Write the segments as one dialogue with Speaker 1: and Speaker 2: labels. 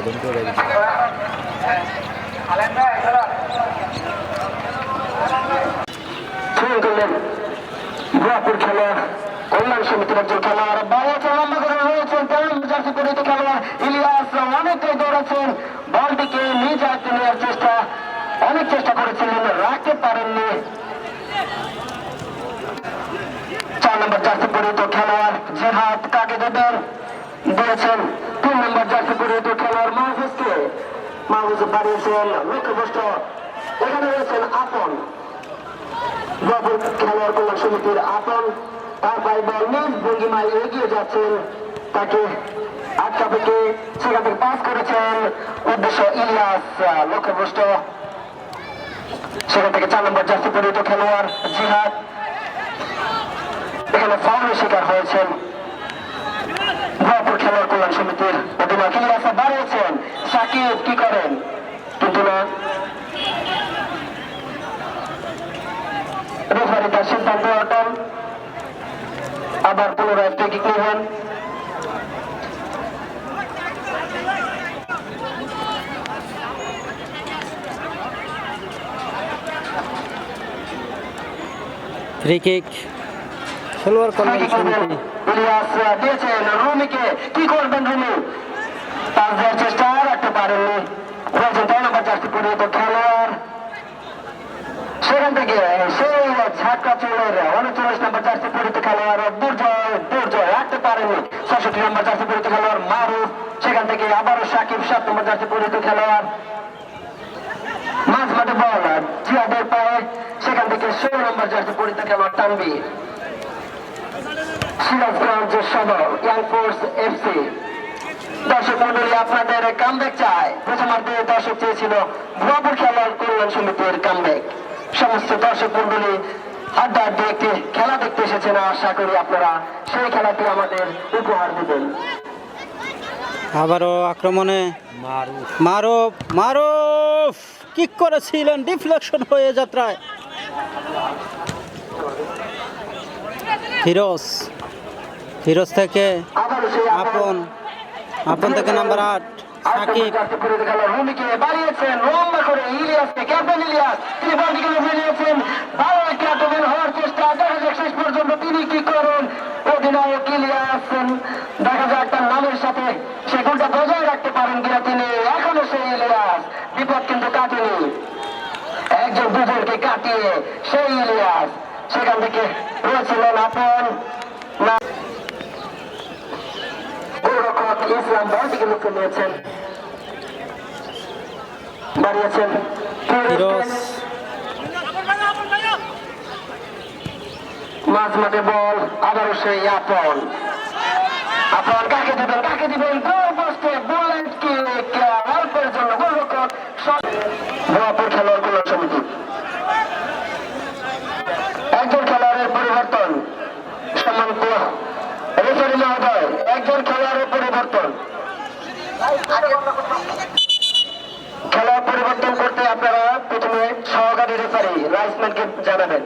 Speaker 1: বদন করে
Speaker 2: আয়ত্তে নেওয়ার চেষ্টা, অনেক চেষ্টা করেছিলেন, রাখতে পারেননি। চার নম্বর জার্সি পরিহিত খেলোয়াড় জেহাদ কাকে দেবেন? দিয়েছেন তিন নম্বর জার্সি পরিহিত খেলোয়াড় মাহফুজকে মাহফুজ বাড়িয়েছেন লক্ষ্যভ্রষ্ট এখানে রয়েছেন আপন। খেলোয়াড় কল্যাণ সমিতির আপন। তার ভাই বল নিজ ভঙ্গিমায় এগিয়ে যাচ্ছেন। তাকে আটকা থেকে সেখান থেকে পাস করেছেন উদ্দেশ্য ইলিয়াস লক্ষ্যভ্রষ্ট সেখান থেকে চার নম্বর জার্সি পরিহিত খেলোয়াড় জিহাদ। এখানে ফাউলের শিকার হয়েছেন ভুয়াপুর খেলোয়াড় কল্যাণ সমিতির অধিনায়ক সাকিব কি করেন? কিন্তু না রেফারি তার সিদ্ধান্ত অটল। আবার পুনরায় ফ্রি কিক নেবেন
Speaker 1: ফ্রি কিক খেলোয়াড় সমিতি।
Speaker 2: ইলিয়াস দিয়েছেন রুমিকে। কি করবেন রুমি? পাস দেওয়ার চেষ্টা। পারেননি নাম্বার জার্সি পরিহিত খেলোয়াড়? সেখান থেকে সেই ঝাটকা চলের উনচল্লিশ নম্বর জার্সি পরিহিত খেলোয়াড় দুর্জয় দুর্জয় রাখতে পারেনি। ছষট্টি নম্বর জার্সি পরিহিত খেলোয়াড় মারুফ। সেখান থেকে আবারও সাকিব সাত নম্বর জার্সি পরিহিত খেলোয়াড়। মাঝ মাঠে বল, জিয়াদের পায়ে। সেখান থেকে ষোলো নম্বর জার্সি পরিহিত খেলোয়াড় তানবীর সিরাজগঞ্জ সদর, ইয়াং ফোর্স এফসি। দর্শক মন্ডলী আপনাদের কামব্যাক চায় প্রথমার্ধে দর্শক চেয়েছিল ভুয়াপুর খেলোয়াড় কল্যাণ সমিতির কামব্যাক সমস্ত দর্শক মন্ডলী আড্ডা আড্ডি একটি খেলা দেখতে এসেছেন। আশা করি আপনারা সেই খেলাটি আমাদের উপহার দেবেন।
Speaker 1: আবারও আক্রমণে মারুফ মারুফ কিক করেছিলেন ডিফ্লেকশন হয়ে যাত্রায়। ফিরোজ ফিরোজ থেকে আপন থেকে নাম্বার আট
Speaker 2: সাথে সে গোলটা বজায় রাখতে পারেন কিনা তিনি। এখনও সেই ইলিয়াস, বিপদ কিন্তু কাটেনি। একজন দুজনকে কাটিয়ে সেই ইলিয়াস, সেখান থেকে রয়েছিলেন আপন। ইসলাম বলটিকে লুফে নিয়েছেন
Speaker 1: দাঁড়িয়েছেন
Speaker 2: মাঝ মাঠে বল আবারও সেই আপন আপন কাকে দিবেন কাকে দিবেন গোল পোস্টে বুলেট কিক অল্পের জন্য গোলরক্ষক ভুয়াপুর খেলোয়াড় কল্যাণ সমিতি একজন খেলোয়াড়ের পরিবর্তন সম্মানিত রেফারি মহোদয় একজন খেলোয়াড়ের পরিবর্তন। খেলোয়াড় পরিবর্তন করতে আপনারা প্রথমে সহকারী রেফারি রাইসম্যানকে জানাবেন।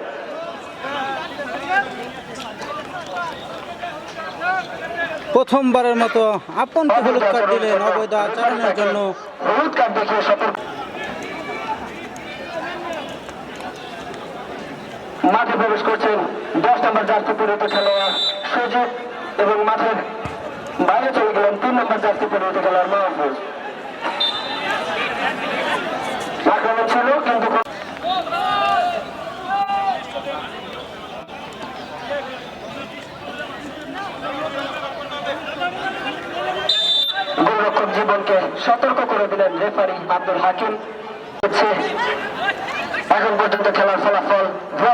Speaker 1: প্রথমবারের মতো আপনকে হলুদ কার্ড দিলেন অবৈধ আচরণের জন্য।
Speaker 2: হলুদ কার্ড দেখিয়ে সতর্ক মাঠে প্রবেশ করছেন দশ নম্বর জার্সি পরিহিত খেলোয়াড় সুজিত এবং মাঠের বাইরে চলে গেলেন। তিন নম্বর জার্সি পরিহিত খেলোয়াড় মাহফুজ আক্রমণ ছিল কিন্তু গোলরক্ষক জীবনকে সতর্ক করে দিলেন রেফারি আব্দুল হাকিম। হচ্ছে এখন পর্যন্ত খেলার ফলাফল এক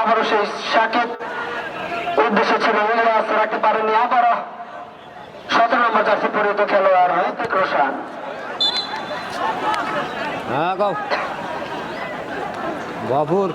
Speaker 2: আবারও সেই সাকিব উদ্দেশ্য ছিল ইলিয়াস রাখতে পারেনি। আবারও সতেরো নম্বর জার্সি পরিহিত খেলোয়াড় হৃতিক রোশান।
Speaker 3: হ্যাঁ বাবুর